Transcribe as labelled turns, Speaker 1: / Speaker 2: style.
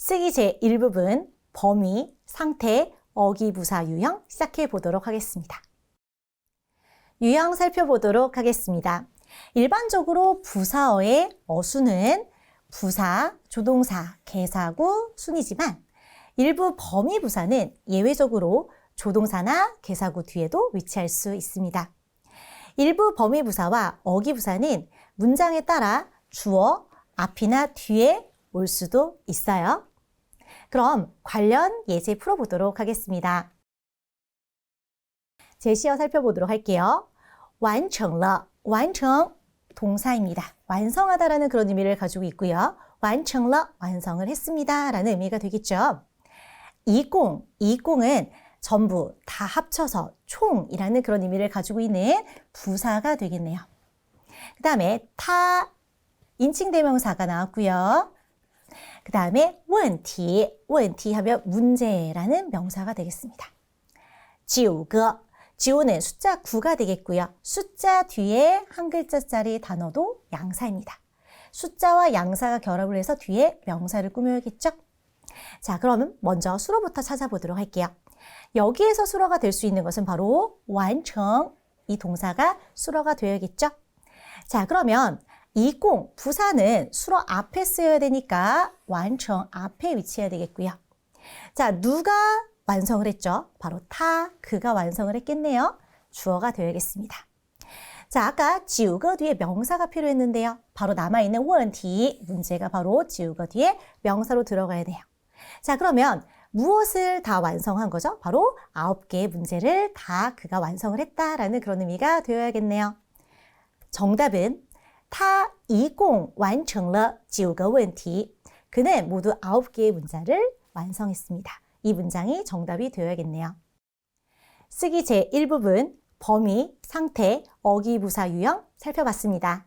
Speaker 1: 쓰기 제1부분 범위, 상태, 어기부사 유형 시작해 보도록 하겠습니다. 유형 살펴보도록 하겠습니다. 일반적으로 부사어의 어수는 부사, 조동사, 개사구, 순이지만 일부 범위 부사는 예외적으로 조동사나 개사구 뒤에도 위치할 수 있습니다. 일부 범위 부사와 어기 부사는 문장에 따라 주어 앞이나 뒤에 올 수도 있어요. 그럼 관련 예제 풀어보도록 하겠습니다. 제시어 살펴보도록 할게요. 완청러, 완청 동사입니다. 완성하다라는 그런 의미를 가지고 있고요. 완청러, 완성을 했습니다라는 의미가 되겠죠. 이공, 이공은 전부 다 합쳐서 총이라는 그런 의미를 가지고 있는 부사가 되겠네요. 그 다음에 타 인칭 대명사가 나왔고요. 그 다음에 问题, 问题 하면 문제라는 명사가 되겠습니다. 지우거, 지우는 숫자 9가 되겠고요. 숫자 뒤에 한 글자짜리 단어도 양사입니다. 숫자와 양사가 결합을 해서 뒤에 명사를 꾸며야겠죠? 자, 그러면 먼저 수로부터 찾아보도록 할게요. 여기에서 수로가 될 수 있는 것은 바로 완청, 이 동사가 수로가 되어야겠죠? 자, 그러면 이공, 부사는 수로 앞에 쓰여야 되니까 완청 앞에 위치해야 되겠고요. 자, 누가 완성을 했죠? 바로 타, 그가 완성을 했겠네요. 주어가 되어야겠습니다. 자, 아까 지우거 뒤에 명사가 필요했는데요. 바로 남아있는 원티, 문제가 바로 지우거 뒤에 명사로 들어가야 돼요. 자, 그러면 무엇을 다 완성한 거죠? 바로 아홉 개의 문제를 다 그가 완성을 했다라는 그런 의미가 되어야겠네요. 정답은 타 이공 완成了 9个问题. 그는 모두 아홉 개의 문자를 완성했습니다. 이 문장이 정답이 되어야겠네요. 쓰기 제1부분 범위, 상태, 어기부사 유형 살펴봤습니다.